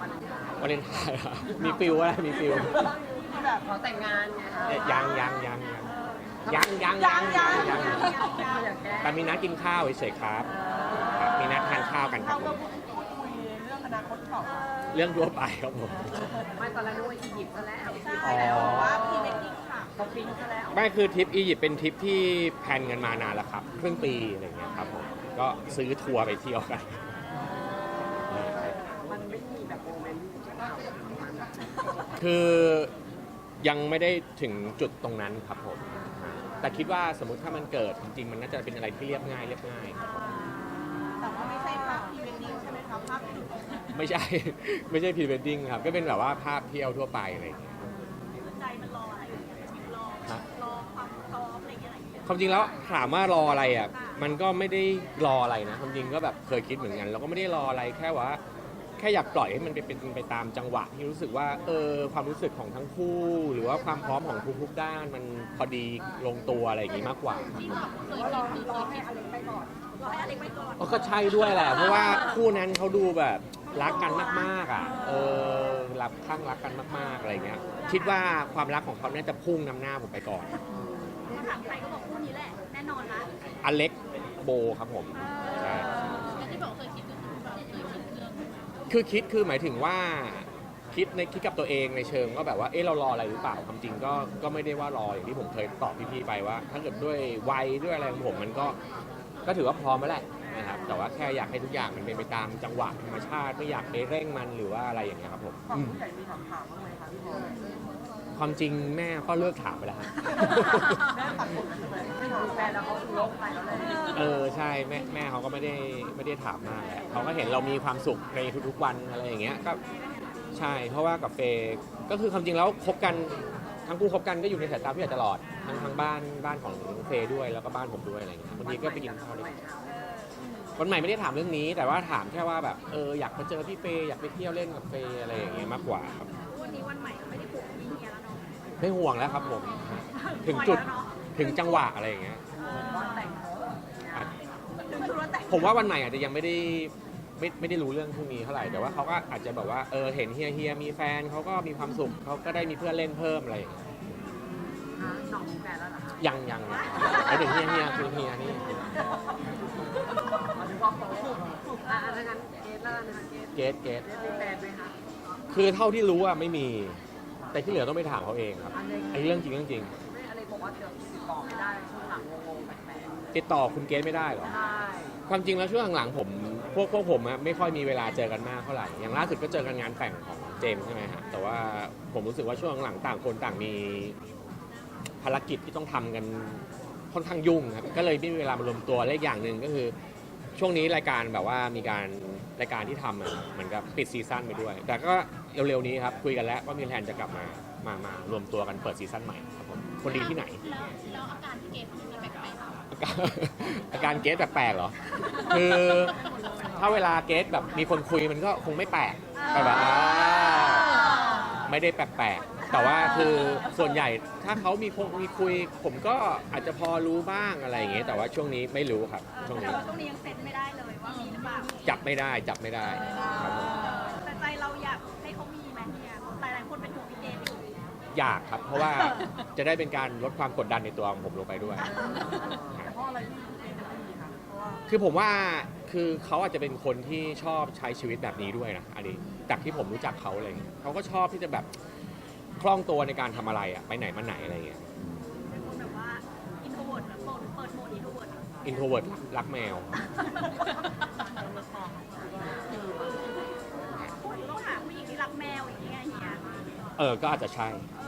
วันนี้วาเลนไทน์อะมีฟิลอะไรมีฟิลที่แบบขอแต่งงานไงคะเอ๊ะยังยังยังยังยังยังยังยังยังอยากแก้แต่มีนัดกินข้าวเฉยๆครับครับ มีนัดทานข้าวกันครับผมพูดคุยเรื่องอนาคตเขาเรื่องทั่วไปครับผม ไม่ตอนแรกนึกว่าอียิปต์ซะแล้วอ๋อ ว่าพรีเวดดิ้งค่ะเขาปิ๊งซะแล้วไม่คือทริปอียิปต์เป็นทริปที่แพลนกันมานานแล้วครับครึ่งปีอะไรอย่างเงี้ยครับผมก็ซื้อทัวร์ไปเที่ยวกันมันไม่มีแบบโมเมนต์ที่เรามัน คือยังไม่ได้ถึงจุดตรงนั้นครับผม แต่คิดว่าสมมติถ้ามันเกิดจริงๆ มันน่าจะเป็นอะไรที่เรียบง่ายเรียบง่ายครับผมแต่ว่าไม่ใช่ภาพพรีเวดดิ้งใช่ไหมคะภาพไม่ใช่ ไม่ใช่พรีเวดดิ้งครับ ก็เป็นแบบว่าภาพเที่ยวทั่วไปอะไรอย่างเงี้ย ใจมันรออะไรอย่างเงี้ยรอฮะ รอความพร้อมอะไรอย่างเงี้ยอะไรอย่างเงี้ยความจริงแล้วถามว่ารออะไรอะ มันก็ไม่ได้รออะไรนะ ความจริงก็แบบเคยคิดเหมือนกัน เราก็ไม่ได้รออะไรแค่ว่า แค่อยากปล่อยให้มันเป็นเป็นไปตามจังหวะที่รู้สึกว่าเออความรู้สึกของทั้งคู่ หรือว่าความพร้อมของทุกๆด้านมันพอดีลงตัวอะไรอย่างงี้มากกว่าจริงเหรอเคยคิดรอให้อเล็กไปก่อนรอให้อเล็กไปก่อนเออก็ใช่ด้วยแหละ เพราะว่าคู่นั้นเขาดูแบบรักกันมากๆอะเออรักข้างรักกันมากๆอะไรเงี้ยคิดว่าความรักของเขาน่าจะพุ่งนำหน้าผมไปก่อนถ้าถามใครก็บอกคู่นี้แหละแน่นอนนะอเล็กโบครับผมใช่แต่ที่บอกเคยคิดก็คือแบบเคยคิดเรื่อง คือคิดคือหมายถึงว่าคิดในคิดกับตัวเองในเชิงว่าแบบว่าเออเรารออะไรหรือเปล่าความจริงก็ก็ไม่ได้ว่ารออย่างที่ผมเคยตอบพี่ๆไปว่า ถ้าเกิดด้วยวัยด้วยอะไรของผมมันก็ก็ถือว่าพร้อมแล้วแหละนะครับแต่ว่าแค่อยากให้ทุกอย่างมันเป็นไปตามจังหวะธรรมชาติไม่อยากไปเร่งมันหรือว่าอะไรอย่างเงี้ยครับผมฝั่งอืมผู้ใหญ่มีถามถามบ้างไหมคะพี่พลอยความจริงแม่ก็เลิกถามไปแล้วฮะ แม่ตัดผ ฟนแล้วเขาลบไปแล้วเลยเออใช่แม่แม่เขาก็ไม่ได้ไม่ได้ถามมากแหละเขาก็เห็นเรามีความสุขในทุกๆวันอะไรอย่างเงี้ยก็ใช่เพราะว่ากับเฟย์ก็คือความจริงแล้วคบกันทั้งคู่คบกันก็อยู่ในสายตาพี่ใหญ่ตลอดทั้งทั้งบ้านบ้านของเฟย์ด้วยแล้วก็บ้านผมด้วยอะไรอย่างเงี้ยบางทีก็ไปกินข้าวด้วยกันวันใหม่ไม่ได้ถามเรื่องนี้ แต่ว่าถามแค่ว่าแบบเอออยากมาเจอพี่เฟย์อยากไปเที่ยวเล่นกับเฟย์อะไรอย่างเงี้ยมากกว่าครับวันนี้วันใหม่ก็ไม่ได้ผูกมีเมียแล้วเนาะไม่ห่วงแล้วครับผม ถึงจุด ปล่อยแล้วเนอะ ถึงจังหวะอะไรอย่างเงี้ยว่าแต่งเถอะอะถึงจุดว่าแต่งผมว่าวันใหม่อาจจะยังไม่ได้ไม่ไม่ได้รู้เรื่องพวกนี้เท่าไหร่แต่ว่าเขาก็อาจจะแบบว่าเออเห็นเฮียเฮียมีแฟนเขาก็มีความสุขเขาก็ได้มีเพื่อนเล่นเพิ่มอะไรอย่างเงี้ยอะน้องมีแฟนแล้วเหรอคะยังยังไอ้ถึงเฮียเฮียคือเฮียนี่มาถึงว่าโตอะถ้างั้นเกสแล้วกันนะคะเกสเกตเกตเกสมีแฟนไหมคะคือเท่าที่รู้อะไม่มี แต่ที่เหลือต้องไปถามเขาเองครับอันเล็กไอ้เรื่องจริงเรื่องจริง ไม่อะไรบอกว่าเดี๋ยว ติดต่อคุณเกตไม่ได้เหรอๆใช่ความจริงแล้วช่วงหลังๆผมพวกพวกผมอะไม่ค่อยมีเวลาเจอกันมากเท่าไหร่ อย่างล่าสุดก็เจอกันงานแต่งของเจมส์ใช่ไหมฮะแต่ว่าผมรู้สึกว่าช่วงหลังๆต่างคนต่างมีภารกิจที่ต้องทำกันค่อนข้างยุ่งครับก็เลยไม่มีเวลามารวมตัวและอีกอย่างหนึ่งก็คือ ช่วงนี้รายการแบบว่ามีการรายการที่ทำอะเหมือนกับปิดซีซั่นไปด้วย แต่ก็เร็วๆนี้ครับคุยกันแล้วว่ามีแผนจะกลับมามามารวมตัวกันเปิดซีซั่นใหม่ครับผมคนดีที่ไหน แล้วแล้วอาการที่เกดมันมีแปลกๆ อาการอาการเกสแปลกๆเหรอ คือถ้าเวลาเกสแบบมีคนคุยมันก็คงไม่แปลกแต่แบบอ่าไม่ได้แปลกๆแต่ว่าคือส่วนใหญ่ถ้าเขามีคงมีคุย ผมก็อาจจะพอรู้บ้างอะไรอย่างเงี้ยแต่ว่าช่วงนี้ไม่รู้ครับช่วงแต่นี้ว่าช่วงนี้ยังเซ็นไม่ได้เลยว่ามีหรือเปล่าจับไม่ได้จับไม่ได้ครับผมแต่ใจเราอยากให้เขามีไหมเนี่ยหลายๆคนเป็นห่วงพี่เกดอยู่อยากครับ เพราะว่าจะได้เป็นการลดความกดดันในตัวของผมลงไปด้วยเพราะ อะไรที่เกสไม่มีคะเพราะว่าคือผมว่าคือเขาอาจจะเป็นคนที่ชอบใช้ชีวิตแบบนี้ด้วยนะอันนี้จากที่ผมรู้จักเขาอะไรเงี้ยเขาก็ชอบที่จะแบบคล่องตัวในการทำอะไรอะไปไหนมาไหนอะไรเงี้ยเป็นคนแบบว่าอินโทรเวิร์ดแบบโหมดเปิดโหมดอินโทรเวิร์ดอินโทรเวิร์ดรักแมว พูดถึงต้องหาผู้หญิงที่รักแมวอย่างเงี้ยเฮียเออก็อาจจะใช่ เอ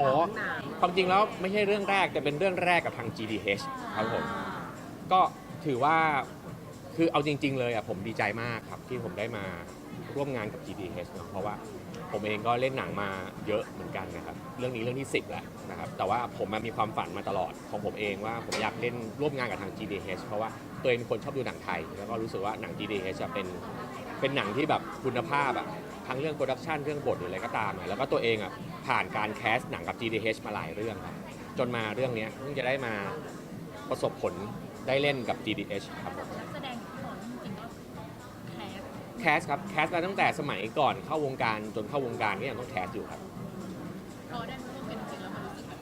อ๋อ ความจริงแล้วไม่ใช่เรื่องแรก แต่เป็นเรื่องแรกกับทาง GDH ครับผม ก็ถือว่าคือเอาจริง ๆ เลยอะผมดีใจมากครับที่ผมได้มาร่วมงานกับ GDH เนอะเพราะว่าผมเองก็เล่นหนังมาเยอะเหมือนกันนะครับ เรื่องนี้เรื่องที่10แล้วนะครับแต่ว่าผมมีความฝันมาตลอดของผมเองว่าผมอยากเล่นร่วมงานกับทาง GDH เพราะว่าตัวเองเป็นคนชอบดูหนังไทย แล้วก็รู้สึกว่าหนัง GDH จะเป็นเป็นหนังที่แบบคุณภาพอะทั้งเรื่องโปรดักชันเรื่องบทหรืออะไรก็ตามอะแล้วก็ตัวเองอะ ผ่านการแคสหนังกับ GDH มาหลายเรื่องครับ จนมาเรื่องเนี้ยเพิ่งจะได้มาประสบผลได้เล่นกับ GDH ครับผมนักแสดงที่บอกจริงๆก็แคสแคสครับแคสมาตั้งแต่สมัยก่อนเข้าวงการจนเข้าวงการก็ยังต้องแคสอยู่ครับ พอได้มาร่วมเป็นจริงแล้วมันรู้สึกแบบ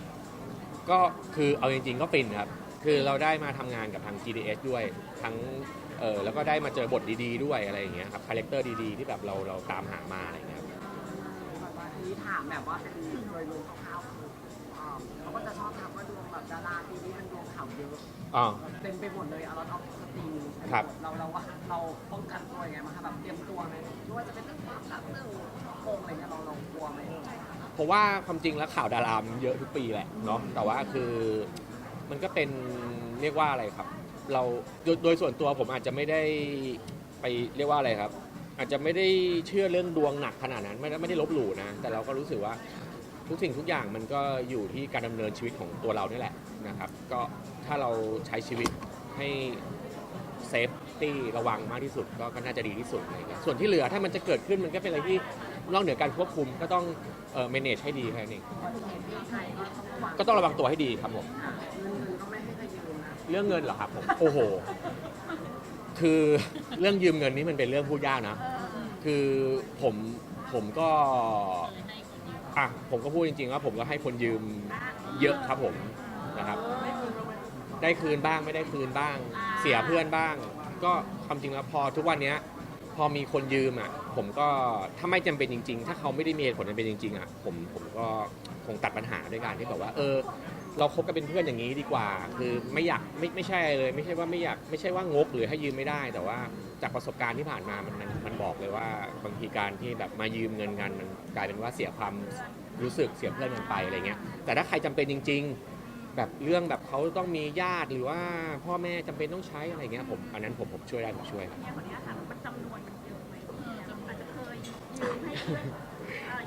ก็คือเอาจริงๆก็ฟินครับ คือเราได้มาทำงานกับทาง GDS ด้วย ทั้งเออแล้วก็ได้มาเจอบทดีๆด้วยอะไรอย่างเงี้ยครับ คาแรคเตอร์ดีๆ ที่แบบเราเราตามหามาอะไรอย่างเงี้ยครับแบบว่าที นี้ถามแบบว่าเป็นโดยรวมคร่าวๆคืออ่าเขาก็จะชอบทักว่าดวงแบบดาราปีนี้มันดวงข่าวเยอะอ๋อเต็มไปหมดเลยเอาเราเอาสตรีมครับ เราเราว่าเราป้องกันตัวยังไงมางคะแบบเตรียมตัวไหมไม่ว่าจะเป็นเรื่องความรักเรื่องโกงอะไรเงี้ยเราเรากลัวไหมเพราะว่าความจริงแล้วข่าวดารามันเยอะทุกปีแหละเนาะแต่ว่าคือมันก็เป็นเรียกว่าอะไรครับ เราโดยโดยส่วนตัวผมอาจจะไม่ได้ไปเรียกว่าอะไรครับ อาจจะไม่ได้เชื่อเรื่องดวงหนักขนาดนั้นไม่ได้ไม่ได้ลบหลู่นะ แต่เราก็รู้สึกว่าทุกสิ่งทุกอย่างมันก็อยู่ที่การดำเนินชีวิตของตัวเรานี่แหละนะครับ ก็ถ้าเราใช้ชีวิตให้เซฟตี้ระวังมากที่สุดก็ก็น่าจะดีที่สุดอะไรเงี้ยส่วนที่เหลือถ้ามันจะเกิดขึ้นมันก็เป็นอะไรที่นอกเหนือการควบคุมก็ต้องเอ่อ manage ให้ดีแค่นั้นเองก็ต้องระวังก็ต้องระวังตัวให้ดีครับผมเงินเงินก็ไม่ให้ใครยืมนะเรื่องเงินเหรอครับผม โอ้โห คือเรื่องยืมเงินนี่มันเป็นเรื่องพูดยากนะ คือผมผมก็อะผมก็พูดจริงๆว่าผมก็ให้คนยืมเยอะครับผมนะครับ ได้คืนบ้างไม่ได้คืนบ้าง เสียเพื่อนบ้าง ก็ความจริงแล้วพอทุกวันเนี้ยพอมีคนยืมอะผมก็ถ้าไม่จำเป็นจริง ๆ ถ้าเขาไม่ได้มีเหตุผลจำเป็นจริงๆอะผมผมก็คงตัดปัญหาด้วยการที่แบบว่า เออ เราคบกันเป็นเพื่อนอย่างนี้ดีกว่า คือไม่อยากไม่ไม่ใช่เลย ไม่ใช่ว่าไม่อยากไม่ใช่ว่างกหรือให้ยืมไม่ได้ แต่ว่าจากประสบการณ์ที่ผ่านมามันมันมันบอกเลยว่าบางทีการที่แบบมายืมเงินกันมันกลายเป็นว่าเสียความรู้สึกเสียเพื่อนกันไปอะไรเงี้ย แต่ถ้าใครจำเป็นจริง ๆ แบบเรื่องแบบเขาต้องมีญาติหรือว่าพ่อแม่จำเป็นต้องใช้อะไรเงี้ยผมอันนั้นผมผมช่วยได้ผมช่วยครับ เนี่ยคนนี้ถามว่าจำนวนมันเยอะไหมอาจจะเคยยืมให้เพื่อน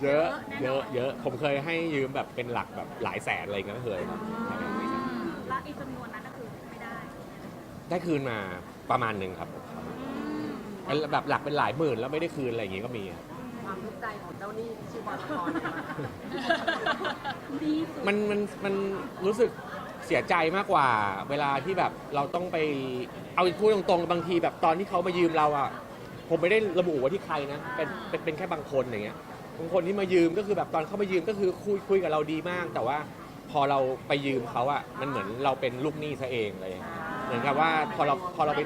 เยอะแน่นนเยอะเยอะผมเคยให้ยืมแบบเป็นหลักแบบหลายแสนอะไรเงี้ยก็เคยครับแล้วไอ้จำนวนนั้นก็คือไม่ได้ได้คืนมาประมาณหนึ่งครับแบบหลักเป็นหลายหมื่นแล้วไม่ได้คืนอะไรอย่างงี้ก็มีครับ ความทุกข์ใจของเจ้าหนี้ชื่อบอลกรดีสุดมันมันมันรู้สึกเสียใจมากกว่า เวลาที่แบบเราต้องไปเอาพูดตรงๆบางทีแบบตอนที่เขามายืมเราอะผมไม่ได้ระบุว่าที่ใครนะเป็นเป็นเป็นแค่บางคนอย่างเงี้ยบาง คนที่มายืมก็คือแบบตอนเขามายืมก็คือคุยคุยกับเราดีมาก แต่ว่าพอเราไปยืมเขาอะมันเหมือนเราเป็นลูกหนี้ซะเองเลยเหมือนกับว่าพอเราพอเราไป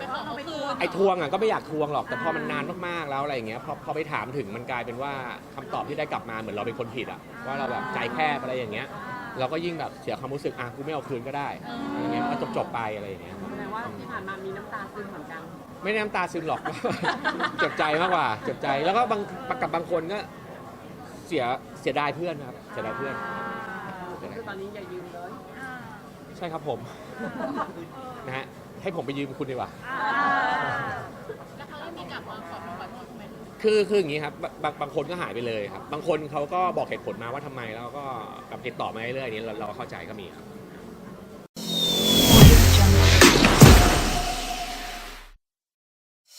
ไอ้ทวงอะก็ไม่อยากทวงหรอกแต่พอมันนานมากๆแล้วอะไรอย่างเงี้ยพอพอไปถามถึงมันกลายเป็นว่าคำตอบที่ได้กลับมาเหมือนเราเป็นคนผิดอะว่าเราแบบใจแคบอะไรอย่างเงี้ย เราก็ยิ่งแบบเสียความรู้สึกอะกูไม่เอาคืนก็ได้อะไรเงี้ยก็จบจบๆไปอะไรอย่างเงี้ย แสดงว่าที่ผ่านมามีน้ำตาซึมเหมือนกัน ไม่ได้น้ำตาซึมหรอก เจ็บใจมากกว่า เจ็บใจ แล้วก็บางกับ บางคนก็ สียเสียดายเพื่อนครับเสียดายเพื่อน คือตอนนี้อย่ายืมเลยใช่ครับผม นะฮะให้ผมไปยืมคุณดีกว่าแล้วเขายังมีกลับมาขอขอโทษไหมคือคืออย่างนี้ครับบางบางบางคนก็หายไปเลยครับ บางคนเขาก็บอกเหตุผลมาว่าทำไมแล้วก็แบบติดต่อมาเรื่อยๆนี้เราเราก็เข้าใจก็มีครับ